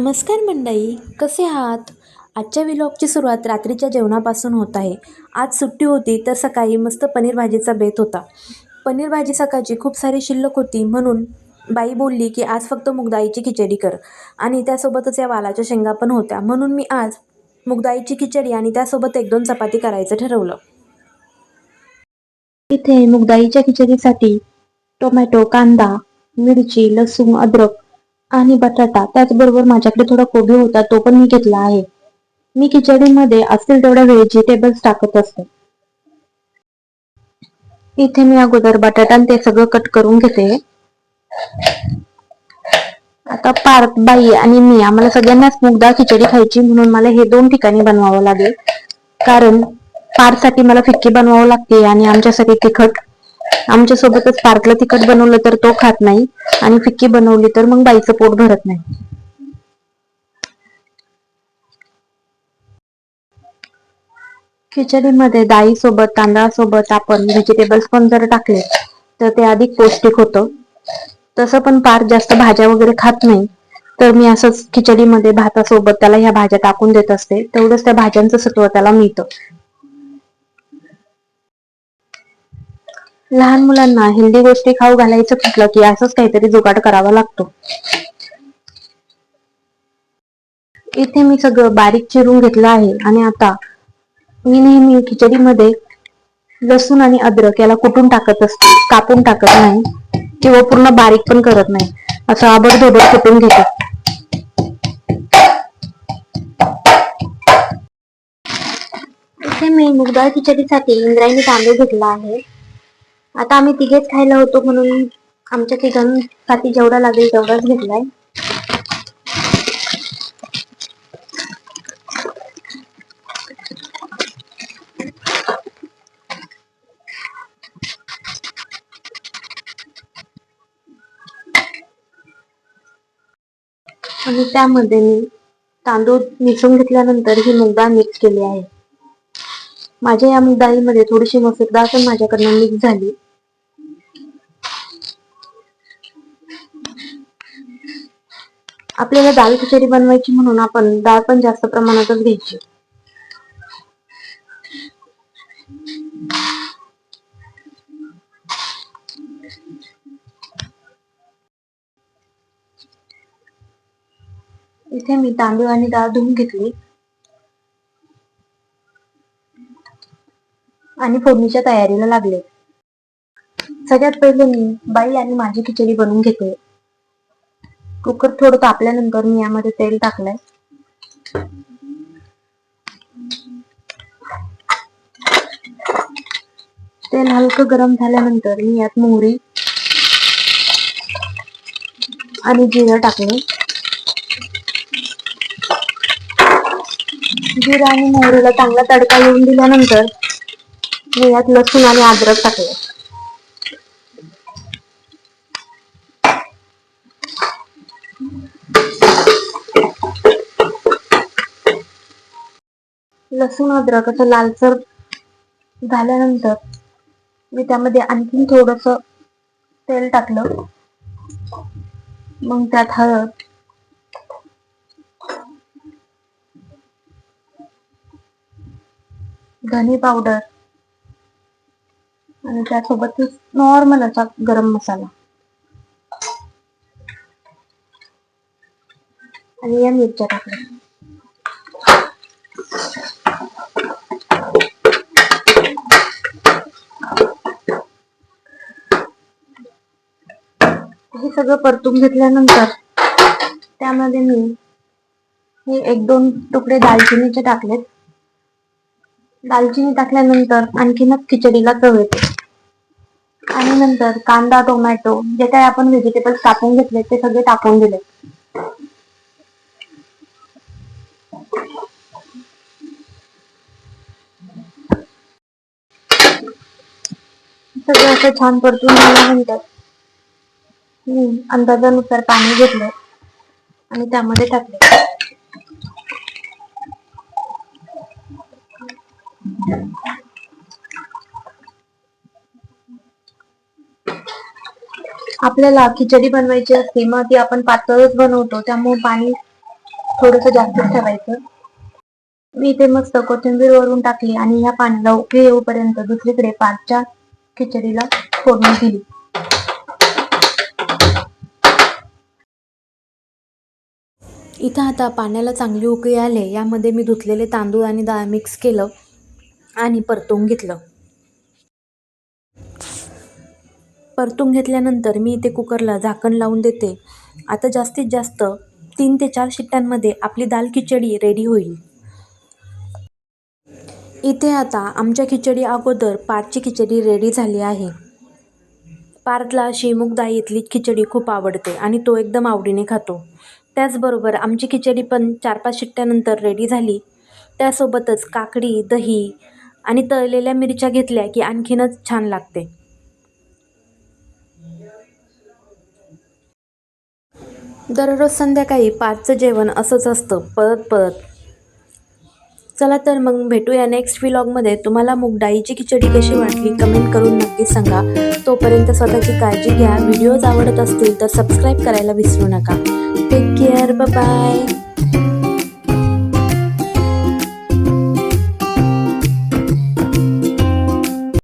नमस्कार मंडई कसे आहात? आजच्या विलॉगची सुरुवात रात्रीच्या जेवणापासून होत आहे. आज सुट्टी होती तर सकाळी मस्त पनीर भाजीचा बेत होता. पनीर भाजी सकाळची खूप सारी शिल्लक होती म्हणून बाई बोलली की आज फक्त मुगदाईची खिचडी कर. आणि त्यासोबतच या वालाच्या शेंगा पण होत्या. म्हणून मी आज मुगदाईची खिचडी आणि त्यासोबत एक दोन चपाती करायचं ठरवलं. इथे मुगदाईच्या खिचडीसाठी टोमॅटो कांदा मिरची लसूण अद्रक आणि बटाटा त्याचबरोबर माझ्याकडे थोडा कोबी होता तो पण मी घेतला आहे. मी खिचडीमध्ये असतील तेवढ्या व्हेजिटेबल्स टाकत असते. इथे मी अगोदर बटाटा ते सगळं कट करून घेते. आता पार्थ बाई आणि मी आम्हाला सगळ्यांनाच मुगदाळ खिचडी खायची म्हणून मला हे दोन ठिकाणी बनवावं लागेल. कारण पार्थसाठी मला फिक्की बनवावं लागते आणि आमच्यासाठी तिखट आमच्या सोबतच पार्कला तिखट बनवलं तर तो खात नाही आणि फिक्की बनवली तर मग बाईचं पोट भरत नाही. खिचडीमध्ये डाळी सोबत तांदळासोबत आपण व्हेजिटेबल्स पण जर टाकले तर ते अधिक पौष्टिक होतं. तसं पण पार जास्त भाज्या वगैरे खात नाही तर मी असंच खिचडीमध्ये भातासोबत त्याला ह्या भाज्या टाकून देत असते. तेवढंच त्या भाज्यांचं सत्व त्याला मिळतं. लहान मुलांना हेल्दी गोष्टी खाऊ घालायचं म्हटलं की असंच काहीतरी जुगाड करावा लागतो. इथे मी सगळं बारीक चिरून घेतलं आहे आणि आता मी नेहमी खिचडीमध्ये लसूण आणि अद्रक याला कुटून टाकत असते कापून टाकत नाही किंवा पूर्ण बारीक पण करत नाही. असं आबडधोबड कुटून घेते. इथे मी मुगडाळ खिचडीसाठी इंद्रायणी तांदूळ घेतला आहे. आता आम्ही तिघेच खायला होतो म्हणून आमच्या तिघांसाठी जेवढा लागेल तेवढाच घेतलाय. आणि त्यामध्ये मी तांदूळ मिसळून घेतल्यानंतर ही मुगडाळ मिक्स केली आहे. माझ्या या मुगडाळीमध्ये थोडीशी मसूर डाळ पण माझ्याकडनं मिक्स झाली. आपल्याला डाळ खिचडी बनवायची म्हणून आपण डाळ पण जास्त प्रमाणातच घ्यायची. इथे मी तांदूळ आणि डाळ धुवून घेतली. आणि फोडणीच्या तयारीला लागले. सगळ्यात पहिले मी बाई आणि माझी खिचडी बनवून घेते. कुकर थोडं तापल्यानंतर मी यामध्ये तेल टाकलंय. तेल हलकं गरम झाल्यानंतर मी यात मोहरी आणि जिरं टाकले. जिरं आणि मोहरीला चांगला तडका येऊन दिल्यानंतर मी यात लसूण आणि अद्रक टाकले लसूण अद्रक असं लालसर झाल्यानंतर मी त्यामध्ये आणखीन थोडस तेल टाकलं. मग त्यात हळद. धने पावडर. आणि त्यासोबतच नॉर्मल असा गरम मसाला. आणि या मिरच्या टाकल्या हे सगळं परतून घेतल्यानंतर त्यामध्ये मी हे एक दोन तुकडे दालचिनीचे टाकलेत. दालचिनी टाकल्यानंतर आणखीनच खिचडीला चव येते. आणि नंतर कांदा टोमॅटो जे काही आपण व्हेजिटेबल्स कापून घेतले ते सगळे टाकून दिले. सगळं असं छान परतून झाल्यानंतर मी अंदाजानुसार पाणी घेतलं आणि त्यामध्ये टाकले. आपल्याला खिचडी बनवायची असते मग ती आपण पातळच बनवतो त्यामुळे पाणी थोडस जास्त ठेवायचं. मी इथे मस्त कोथिंबीर वरून टाकली आणि या पाण्याला उकळी येऊपर्यंत दुसरीकडे पाचच्या खिचडीला फोडणी दिली. इथं आता पाण्याला चांगली उकळी आले यामध्ये मी धुतलेले तांदूळ आणि डाळ मिक्स केलं आणि परतवून घेतलं. परतून घेतल्यानंतर मी इथे कुकरला झाकण लावून देते. आता जास्तीत जास्त तीन ते चार शिट्ट्यांमध्ये आपली दाल खिचडी रेडी होईल. इथे आता आमच्या खिचडी अगोदर पारची खिचडी रेडी झाली आहे. पारतला अशी मूग खिचडी खूप आवडते आणि तो एकदम आवडीने खातो. त्याचबरोबर आमची खिचडी पण चार पाच शिट्ट्यानंतर रेडी झाली. त्यासोबतच काकडी दही आणि तळलेल्या मिरच्या घेतल्या की आणखीनच छान लागते. दररोज संध्याकाळी पाचचं जेवण असंच असतं परत परत चला तर मग भेटूया नेक्स्ट व्लॉगमध्ये तुम्हाला मूग डाळीची खिचडी कशी वाटली कमेंट करून नक्की सांगा. तोपर्यंत स्वतःची काळजी घ्या. व्हिडिओज आवडत असतील तर सबस्क्राईब करायला विसरू नका. Take care bye